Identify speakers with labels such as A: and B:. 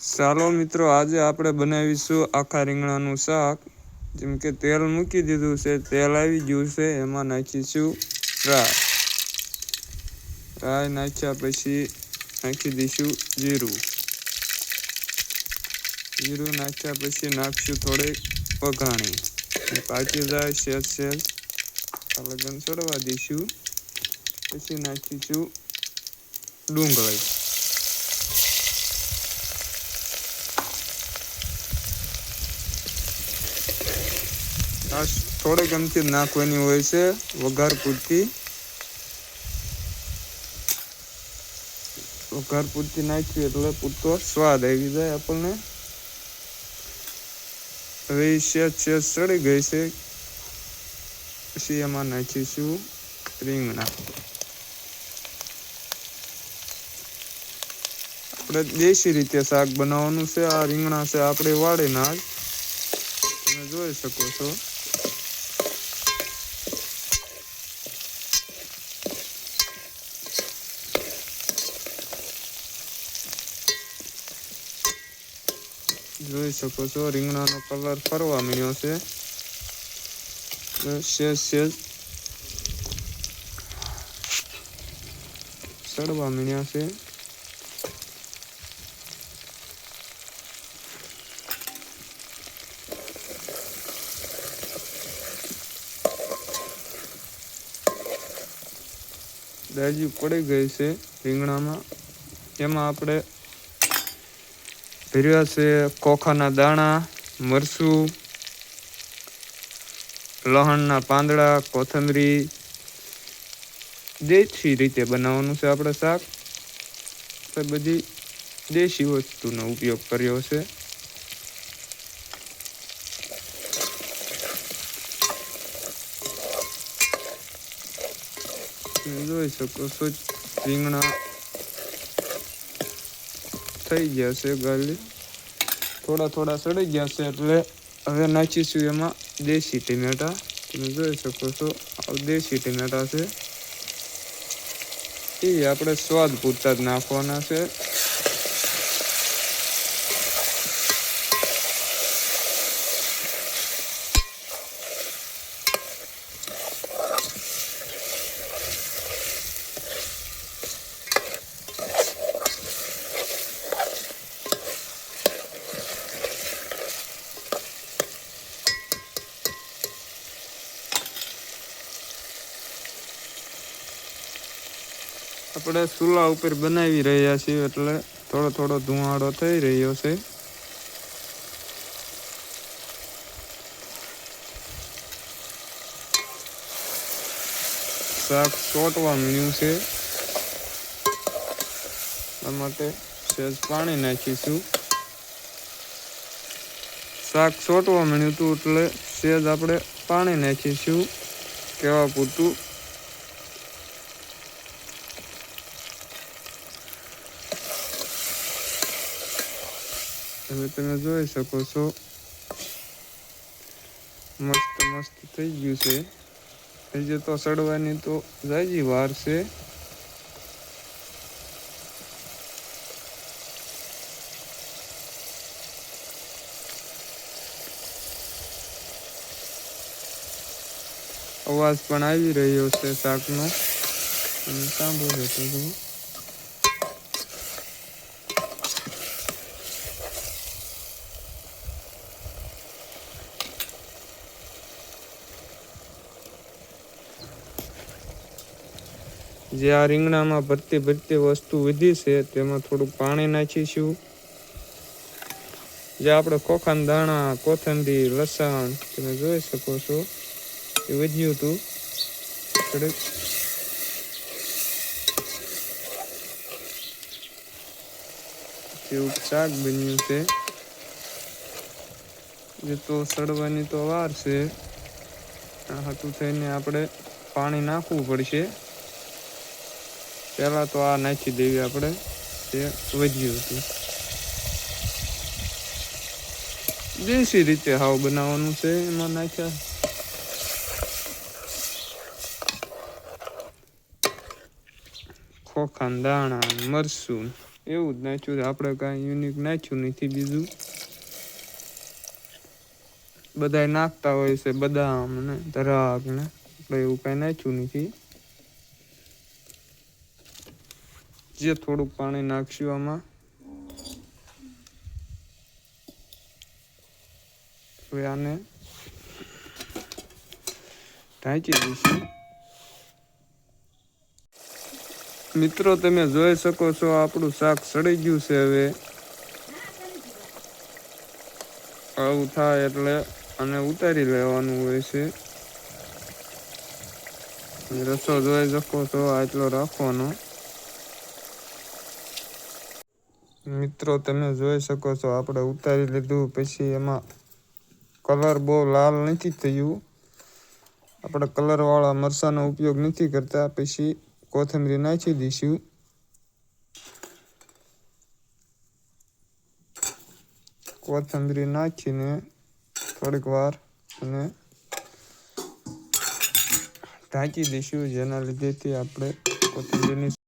A: ચાલો મિત્રો, આજે આપણે બનાવીશું આખા રીંગણાનું શાક. જેમ કે તેલ મૂકી દીધું છે, તેલ આવી ગયું છે, એમાં નાખીશું રાય રાય નાખ્યા પછી નાખી દઈશું જીરું. જીરું નાખ્યા પછી નાખશું થોડી વઘાણી. પાકી જાય સેજ સેજ લગન ચડવા દઈશું. પછી નાખીશું ડુંગળી. આ એમથી જ નાખવાની હોય છે, વઘાર પૂરતી. વઘાર પૂરતી નાખવી એટલે પૂરતો સ્વાદ આવી જાય આપણને. હવે સેજ સેજ ચડી ગઈ છે. પછી એમાં નાખીશું રીંગણા. આપણે દેશી રીતે શાક બનાવવાનું છે, આ રીંગણા છે આપણે વાળીના જ. તમે જોઈ શકો છો. જોઈ શકો છો. રીંગણાનો કલર ફરવા મળ્યો છે. સેજ સેજ સડવા મળ્યા છે. દાજી પડી ગઈ છે રીંગણામાં. એમાં આપણે ભર્યા છે, કોખાના દાણા, મરચું, લહણના પાંદડા, કોથમરી, દેશી રીતે બનાવવાનું છે આપણે શાક. બધી દેશી વસ્તુનો ઉપયોગ કર્યો છે. જોઈ શકો છો રીંગણા થઈ ગયા છે ગાલી. થોડા થોડા સડી ગયા છે એટલે હવે નાખીશું એમાં દેશી ટમેટા. તમે જોઈ શકો છો દેશી ટમેટા છે. એ આપણે સ્વાદ પૂરતા જ નાખવાના છે. આપણે ચૂલા ઉપર બનાવી રહ્યા છીએ એટલે થોડો થોડો ધુમાડો થઈ રહ્યો છે. શાક ચોટવા મળ્યું છે. એટલા માટે સહેજ પાણી નાખીશું. શાક ચોટવા મળ્યું હતું એટલે સહેજ આપણે પાણી નાખીશું. કેવા પૂરતું હવે તમે જોઈ શકો છો મસ્ત મસ્ત થઈ ગયું છે હજી તો સડવાની તો જાજી વાર છે અવાજ પણ આવી રહ્યો છે શાકનો સાંભળો છો જે આ રીંગણામાં ભરતી ભરતી વસ્તુ વધી છે, તેમાં થોડુંક પાણી નાખીશું. જે આપણે ખોખાના દાણા, કોથંબીર, લસણ, તમે જોઈ શકો છો, એ વધ્યું હતું. થોડુંક શાક બન્યું છે. જે તો સડવાની તો વાર છે. આ હતું થઈને આપણે પાણી નાખવું પડશે. પહેલાં તો આ નાખી દેવી આપણે. તે વધ્યું હતું. દેશી રીતે હાવ બનાવવાનું છે, એમાં નાખ્યા. ખોખાના દાણા મરસું એવું જ નાખ્યું આપણે કાંઈ યુનિક નાખ્યું નથી બીજું. બધાય નાખતા હોય છે, બદામ ને ધરાક ને એવું કાંઈ નાખ્યું નથી. જે થોડુંક પાણી નાખશું આમાં. હવે આને ઢાંચી દઈશું. મિત્રો, તમે જોઈ શકો છો આપણું શાક સડી ગયું છે હવે. આવું થાય એટલે અને ઉતારી લેવાનું હોય છે. રસો જોઈ શકો છો આટલો રાખવાનો. મિત્રો, તમે જોઈ શકો છો, આપણે ઉતારી લીધું. પછી એમાં કલર બહુ લાલ નથી થયું. આપણે કલરવાળા મરચાંનો ઉપયોગ નથી કરતા. પછી કોથમરી નાખી દઈશું. કોથમરી નાખીને થોડીક વાર અને ઢાંકી દઈશું, જેના લીધેથી આપણે કોથમરીની